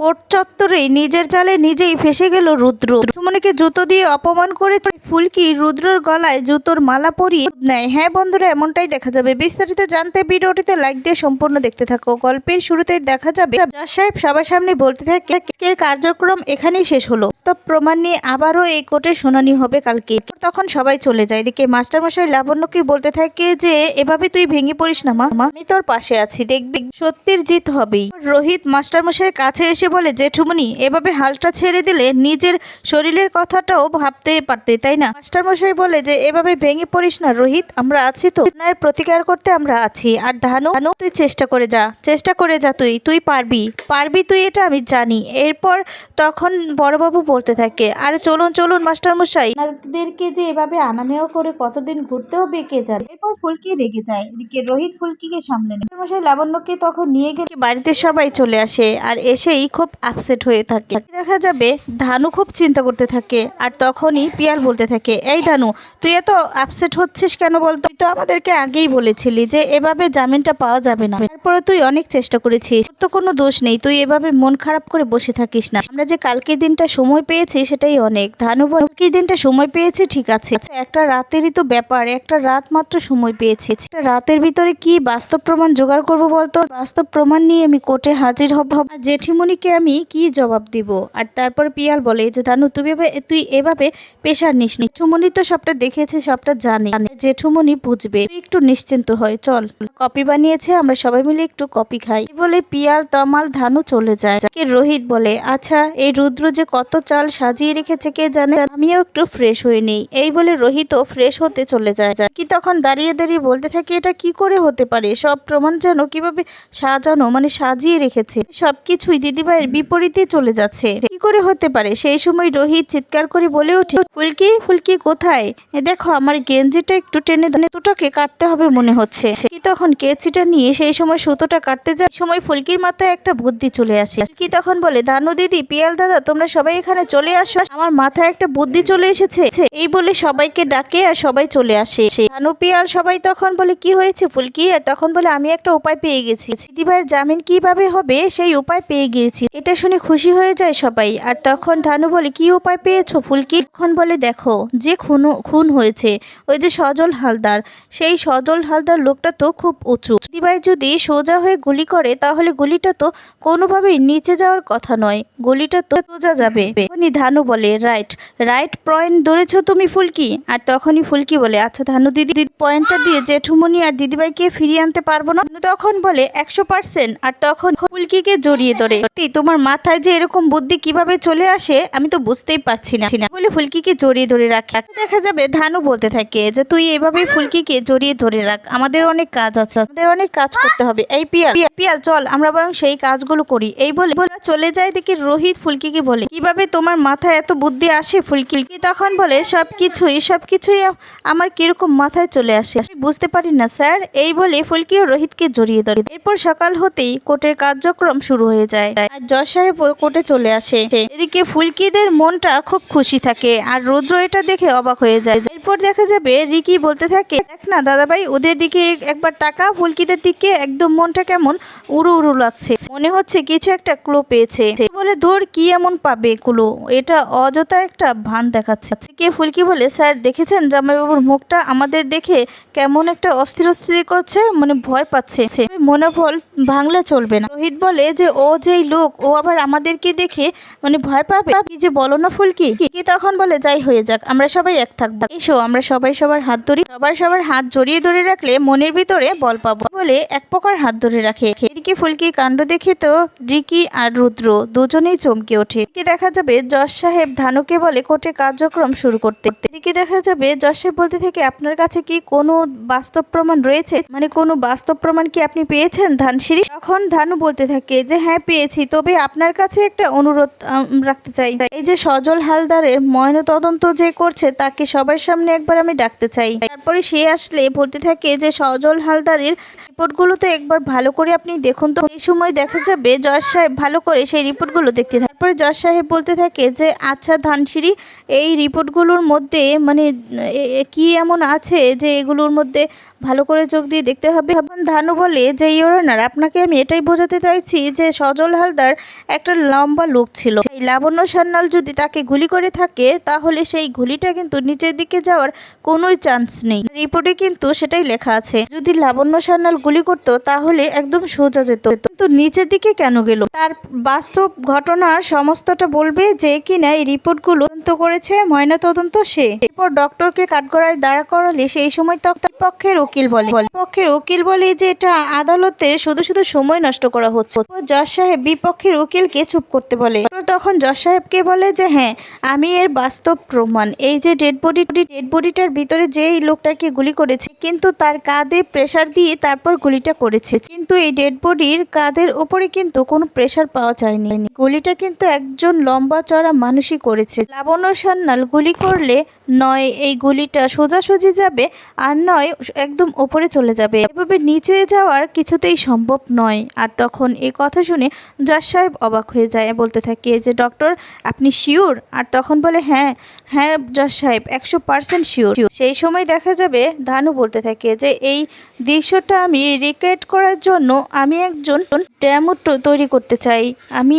Court চত্বরেই নিজের জালে নিজেই ফেসে গেল রুদ্র। সুমনিকে জুতো দিয়ে অপমান করে ফুলকি রুদ্রর গলায় জুতোর মালা পরিয়ে নেয়। হ্যাঁ বন্ধুরা এমনটাই দেখা যাবে। বিস্তারিত জানতে ভিডিওটিতে লাইক দিয়ে সম্পূর্ণ দেখতে থাকো। গল্পের শুরুতেই দেখা যাবে সাহেব সবার সামনে বলতে থাকে কার্যক্রম এখানেই শেষ হলো। বাস্তব প্রমাণ নিয়ে আবারও এই কোর্টে শুনানি হবে কালকে। তখন সবাই চলে যায়। এদিকে মাস্টারমশাই লাবণ্যকে বলতে থাকে যে এভাবে তুই ভেঙে পড়িস না মা, আমি তোর পাশে আছি। দেখবি সত্যির জিত হবেই। রোহিত মাস্টারমশাইয়ের কাছে এসে বলে জেঠুমনি এভাবে হালটা ছেড়ে দিলে নিজের শরীরের কথাটাও ভাবতে পারতে, তাই না? মাস্টারমশাই বলে যে, এভাবে ভেঙে পড়িস না রোহিত, আমরা আছি তো। আপনার প্রতিকার করতে আমরা আছি। আর ধানু ধানু তুই চেষ্টা করে যা, চেষ্টা করে যা তুই তুই পারবি। পারবি তুই এটা আমি জানি। এরপর তখন বড়বাবু বলতে থাকে, আর চলুন চলুন মাস্টারমশাই, আপনাদেরকে যে এভাবে আনা নেওয়া করে কতদিন ঘুরতে হবে, কে জানে? এরপর ফুলকি রেগে যায়। এদিকে রোহিত ফুলকিকে সামলে নেয়। মাস্টারমশাই লাবণ্যকে তখন নিয়ে গেলে বাড়িতে সবাই চলে আসে। আর এসেই খুব আপসেট হয়ে থাকে। দেখা যাবে ধানু খুব চিন্তা করতে থাকে আর তখনই পিয়াল বলতে থাকে, এই ধানু, তুই এত আপসেট হচ্ছিস কেন বলতো তুই তো আমাদেরকে আগেই বলেছিলি যে এভাবে জামিনটা পাওয়া যাবে না। তারপরে তুই অনেক চেষ্টা করেছিস। তো কোনো দোষ নেই। তুই এভাবে মন খারাপ করে বসে থাকিস না। আমরা যে কালকের দিনটা সময় পেয়েছি সেটাই অনেক। ধানু বল কি দিনটা সময় পেয়েছি? ঠিক আছে। আচ্ছা, একটা রাতেরই তো ব্যাপার। একটা রাত মাত্র সময় পেয়েছি। একটা রাতের ভিতরে কি বাস্তব প্রমাণ জোগাড় করব বলতো? বাস্তব প্রমাণ নিয়ে আমি কোর্টে হাজির হব। আর জেঠিমণিকে আমি কি জবাব দিব? আর তারপর পিয়াল বলে যে ধানু তুই তুই এভাবে পেশার নিস জেঠুমণি তো সবটা দেখেছে সবটা জানে। জেঠুমণি বুঝবে। একটু নিশ্চিন্ত হয় চল। কপি বানিয়েছে আমরা সবাই মিলে একটু কপি খাই। বলে বলে পিয়াল তমাল ধানু চলে যায়। কে রোহিত বলে আচ্ছা এই রুদ্র যে কত চাল সাজিয়ে রেখেছে কে জানে? আমিও একটু ফ্রেশ হয়ে নেই। এই বলে রোহিতও ফ্রেশ হতে চলে যায়। কি তখন দাঁড়িয়ে দাঁড়িয়ে বলতে থাকে, এটা কি করে হতে পারে? সব প্রমাণ যেন কীভাবে সাজানো মানে সাজিয়ে রেখেছে? সবকিছুই দিদিভাইয়ের বিপরীতে চলে যাচ্ছে। কি করে হতে পারে? সেই সময় রোহিত চিৎকার করে বলে ওঠে, ফুলকি ফুলকি কোথায়? এ দেখো, আমার গেঞ্জিটা একটু টেনে দুটোকে কাটতে হবে মনে হচ্ছে। কি তখন কেচিটা নিয়ে সেই সময় সুতোটা কাটতে যায়। সময় ফুলকির মাথায় একটা বুদ্ধি চলে আসে। কি তখন বলে ধানু দিদি, পিয়াল দাদা, তোমরা সবাই এখানে চলে আসো। আমার মাথায় একটা বুদ্ধি চলে এসেছে। এই বলে সবাইকে ডাকে আর সবাই চলে আসে। ধানু পিয়াল সবাই তখন বলে, কি হয়েছে ফুলকি? আর তখন বলে, আমি একটা উপায় পেয়ে গেছি। দিদিভাইয়ের জামিন কীভাবে হবে, সেই উপায় পেয়ে গিয়েছি। এটা শুনে খুশি হয়ে যায় সবাই। আর তখন ধানু বলে, কি উপায় পেয়েছ ফুলকি? তখন বলে, দেখো, যে খুন খুন হয়েছে, ওই যে সজল হালদার। সেই সজল হালদার লোকটা তো খুব উঁচু। দিদিভাই যদি সোজা হয়ে গুলি করে, তাহলে গুলিটা তো কোনোভাবেই নিচে যাওয়ার কথা নয়। গুলিটা তো সোজা যাবে। তখনই ধানু বলে, রাইট রাইট পয়েন্ট ধরেছো তুমি ফুলকি? আর তখনই ফুলকি বলে আচ্ছা ধানু দিদি পয়েন্টটা দিয়ে জেঠুমনি আর দিদিভাইকে ফিরিয়ে আনতে পারব না? তখন বলে, একশো পার্সেন্ট। আর তখন ফুলকিকে জড়িয়ে ধরে, সত্যি তোমার মাথায় যে এরকম বুদ্ধি কীভাবে চলে আসে, আমি তো বুঝতেই পারছি না। বলে, ফুলকিকে জড়িয়ে ধরে রাখে। দেখা যাবে ধানু বলতে থাকে যে, তুই এভাবেই ফুলকিকে জড়িয়ে ধরে রাখ। আমাদের অনেক কাজ আছে, আমাদের অনেক কাজ করতে হবে। এই পিয়াল পিয়া- পিয়াল, চল, আমরা বরং সেই কাজগুলো করি। এই বলে চলে যায় দেখি রোহিত ফুলকিকে বলে, কীভাবে তোমার মাথায় এত বুদ্ধি আসে ফুলকি? তখন বলে সব কিছুই সব কিছুই আমার কীরকম মাথায় চলে আসে। বুঝতে পারি না, স্যার। এই বলে ফুলকি ও রোহিতকে জড়িয়ে ধরে। এরপর সকাল হতেই কোর্টের কার্যক্রম শুরু হয়ে যায় আর জজ সাহেব কোর্টে চলে আসে। এদিকে ফুলকিদের মনটা খুব খুশি থাকে আর রুদ্র এটা দেখে অবাক হয়ে যায় এরপর দেখা যাবে রিকি বলতে থাকে, দেখ না দাদাভাই, ওদের দিকে একবার টাকা ফুলকিদের দিকে একদম মনটা কেমন উড়ু উড়ু লাগছে। মনে হচ্ছে কিছু একটা ক্লো পেয়েছে। বলে ধর কি এমন পাবে ক্লো এটা অযথা একটা ভান দেখাচ্ছে। কে ফুলকি বলে, স্যার, দেখেছেন? জামাইবাবুর মুখটা আমাদের দেখে কেমন একটা অস্থির অস্থির করছে মানে ভয় পাচ্ছে। মনোবল ভাঙলে চলবে না। রোহিত বলে যে, ও যেই লোক, ও আবার আমাদেরকে দেখে মানে ভয় পাবে? কি যে বলো না ফুলকি। কি তখন বলে, যাই হয়ে যাক, আমরা সবাই এক থাকব। এসো, আমরা সবাই সবার হাত ধরি, সবার সবার হাত জড়িয়ে ধরে রাখলে মনের ভিতরে বল পাবো। বলে এক প্রকার হাত ধরে রাখে। এদিকে ফুলকি কাণ্ড দেখে তো রিকি আর রুদ্র দুজনেই চমকে ওঠে। এদিকে দেখা যাবে জজ সাহেব ধানুকে বলে কোর্টে কার্যক্রম শুরু করতে। এদিকে দেখা যাবে জজ সাহেব বলতে থেকে, আপনার কাছে কি কোনো বাস্তব প্রমাণ রয়েছে? মানে কোনো বাস্তব প্রমাণ কি আপনি পেয়েছেন ধান ধানসিঁড়ি? তখন ধানু বলতে থাকে যে হ্যাঁ পেয়েছি। তবে আপনার কাছে একটা অনুরোধ রাখতে চাই। এই যে সজল হালদারের ময়না তদন্ত যে করছে, তাকে সবার সামনে একবার আমি ডাকতে চাই। তারপরে সে আসলে বলতে থাকে যে, সজল হালদারের রিপোর্টগুলো তো একবার ভালো করে আপনি দেখুন তো। এই সময় দেখা যাবে জজ সাহেব ভালো করে সেই রিপোর্টগুলো দেখতে থাকে। তারপরে জজ সাহেব বলতে থাকে যে আচ্ছা ধানসিঁড়ি এই রিপোর্টগুলোর মধ্যে মানে কি এমন আছে যে, এগুলোর মধ্যে ভালো করে চোখ দিয়ে দেখতে হবে। ধানু বলে, যে ইয়োরানার আপনাকে আমি এটাই বোঝাতে চাইছি যে সজল হালদার একটা লম্বা লোক ছিল। সেই লাবণ্য সান্যাল যদি তাকে গুলি করে থাকে, তাহলে সেই গুলিটা কিন্তু নিচের দিকে যাওয়ার কোনোই চান্স নেই। রিপোর্টে কিন্তু সেটাই লেখা আছে, যদি লাবণ্য সান্যাল গুলি করতো, তাহলে একদম সোজা যেত। কিন্তু নিচের দিকে কেন গেল? তার বাস্তব ঘটনার সমস্তটা বলবে যে কিনা এই রিপোর্টগুলো তদন্ত করেছে ময়না তদন্ত সে। এরপর ডক্টরকে কাঠগড়ায় দাঁড়া করালে সেই সময় তার পক্ষের উকিল বলে। পক্ষের উকিল বলে যে এটা আদালতে শুধু শুধু সময় নষ্ট করা হচ্ছে। জজ সাহেব বিপক্ষের উকিলকে চুপ করতে বলে। তখন জজ সাহেবকে বলে যে হ্যাঁ আমি এর বাস্তব প্রমাণ। এই যে ডেড বডি ডেড বডিটার ভিতরে যেই লোকটাকে গুলি করেছে, কিন্তু তার কাঁধে প্রেসার দিয়ে তারপর গুলিটা করেছে। কিন্তু এই ডেড বডির কাঁধের উপরে কিন্তু কোনো প্রেসার পাওয়া যায়নি। গুলিটা কিন্তু একজন লম্বা চড়া মানুষই করেছে। লাবণ্য সান্যাল গুলি করলে নয়, এই গুলিটা সোজাসুজি যাবে আর নয় একদম ওপরে চলে যাবে। এভাবে নিচে যাওয়ার কিছুতেই সম্ভব নয়। আর তখন এই কথা শুনে জজ সাহেব অবাক হয়ে যায় বলতে থাকে যে, ডক্টর, আপনি শিওর? আর তখন বলে হ্যাঁ হ্যাঁ জজ সাহেব, একশো পার্সেন্ট শিওর। সেই সময় দেখা যাবে ধানু বলতে থাকে যে, এই দৃশ্যটা আমি রিক্রিয়েট করার জন্য আমি একজন ড্যামো তৈরি করতে চাই। আমি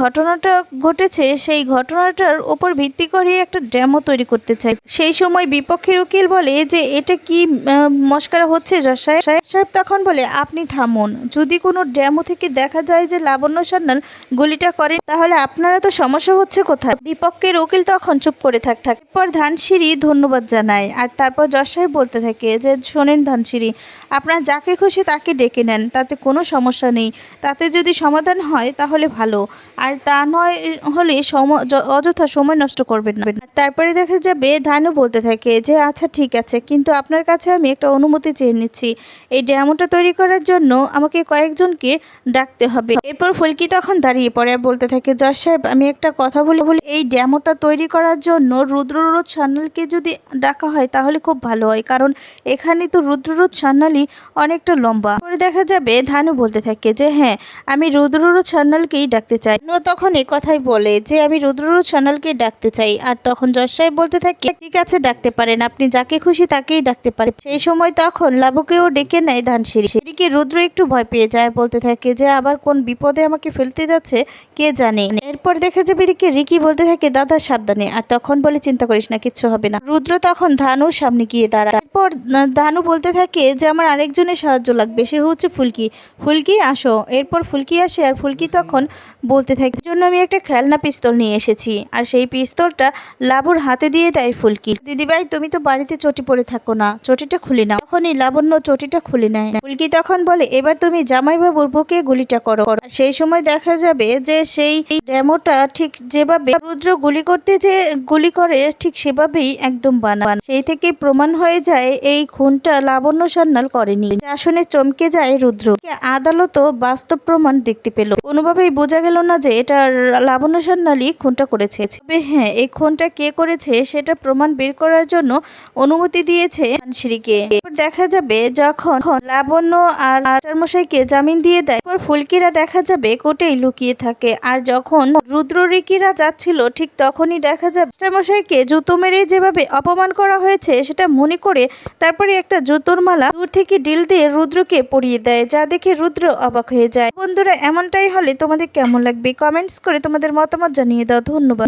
ঘটনাটা ঘটেছে, সেই ঘটনাটার উপর ভিত্তি করে একটা ড্যামো তৈরি করতে চাই। সেই সময় বিপক্ষের উকিল বলে যে, এটা কি মস্করা হচ্ছে জজ সাহেব। সাহেব তখন বলে, আপনি থামুন। যদি কোনো ড্যামো থেকে দেখা যায় যে লাবণ্য সান্যাল গুলিটা করে, তাহলে আপনারা তো সমস্যা হচ্ছে কোথায়? বিপক্ষের উকিল তখন চুপ করে থাক থাক। এরপর ধানসিঁড়ি ধন্যবাদ জানায়। আর তারপর জজ সাহেব বলতে থাকে যে, শোনেন ধানসিঁড়ি, আপনার যাকে খুশি তাকে ডেকে নেন, তাতে কোনো সমস্যা নেই। তাতে যদি সমাধান হয় তাহলে ভালো। আর তা নয় হলে অযথা সময় নষ্ট করবেন তারপরে দেখা যাবে ধানও বলতে থাকে যে আচ্ছা ঠিক আছে, কিন্তু আপনার কাছে আমি একটা অনুমতি চেয়ে নিচ্ছি। এই ড্যামোটা তৈরি করার জন্য আমাকে কয়েকজনকে ডাকতে হবে। এরপর ফুলকি তখন দাঁড়িয়ে পড়ে বলতে থাকে, জজ সাহেব, আমি একটা কথা বলি বলি, এই ড্যামোটা তৈরি করার জন্য রুদ্ররোধ সান্যালকে যদি ডাকা হয় তাহলে খুব ভালো হয়, কারণ এখানে তো রুদ্ররোধ সান্যালই অনেকটা লম্বা। পরে দেখা যাবে, ধানু বলতে থাকে যে হ্যাঁ আমি রুদ্ররোধ সান্যালকেই ডাকতে চাই। নো তখন এই কথাই বলে যে, আমি রুদ্ররোধ সান্যালকেই ডাকতে চাই। আর তখন জজ সাহেব বলতে থাকে, ঠিক আছে, ডাকতে পারেন। আপনি যাকে খুশি তাকেই ডাকতে পারেন। সেই সময় তখন লাবুকেও ডেকে নেয় ধানসিঁড়ি। এদিকে রুদ্র একটু ভয় পেয়ে যায়, বলতে থাকে, যে আবার কোন বিপদে আমাকে ফেলতে যাচ্ছে, কে জানে? এরপর দেখা যাবে এদিকে রিকি বলতে থাকে, দাদা, সাবধানে। আর তখন বলে, চিন্তা করিস না, কিচ্ছু হবে না। রুদ্র তখন ধানুর সামনে গিয়ে দাঁড়ায়। এরপর ধানু বলতে থাকে, যে আমার আরেকজনের সাহায্য লাগবে, সে হচ্ছে ফুলকি। ফুলকি, আসো। এরপর ফুলকি আসে, আর ফুলকি তখন বলতে থাকে, "এর জন্য আমি একটা খেলনা পিস্তল নিয়ে এসেছি। আর সেই পিস্তলটা লাবুর হাতে দিয়ে দেয় ফুলকি। দিদিভাই, তুমি তো বাড়িতে চটি পরে থাকো না। চটিটা খুলে নাও। তখনই লাবণ্য চটিটা খুলে নেয়। ফুলকি তখন বলে, এবার তুমি জামাইবাবুর বুকে গুলিটা করো। সেই সময় দেখা যাবে যে সেই ডেমোটা ঠিক যেভাবে রুদ্র গুলি করতে যে গুলি করে, ঠিক সেভাবেই একদম বানান সেই থেকে প্রমাণ হয়ে যায় এই খুনটা লাবণ্য সান্যাল করেনি। আসনে চমকে যায় রুদ্র। আদালতও বাস্তব প্রমাণ দেখতে পেল। কোনোভাবেই বোঝা গেল না যে এটা লাবণ্য সান্যালই খুনটা করেছে। হ্যাঁ এই খুনটা কে করেছে সেটা প্রমাণ বের করার জন্য অনুমতি দিয়েছে শ্রীকে এরপর দেখা যাবে যখন লাবণ্য আর মশাইকে জামিন দিয়ে দেয় ফুলকিরা দেখা যাবে কোটেই লুকিয়ে থাকে। আর যখন রুদ্ররিকিরা যাচ্ছিল, ঠিক তখনই দেখা যাবে মশাইকে জুতো মেরে যেভাবে অপমান করা হয়েছে, সেটা মনে করে তারপরে একটা জুতোর মালা দূর থেকে ডিল দিয়ে রুদ্রকে পরিয়ে দেয়, যা দেখে রুদ্র অবাক হয়ে যায়। বন্ধুরা, এমনটাই হলে তোমাদের কেমন লাগবে? কমেন্টস করে তোমাদের মতামত জানিয়ে দাও। ধন্যবাদ।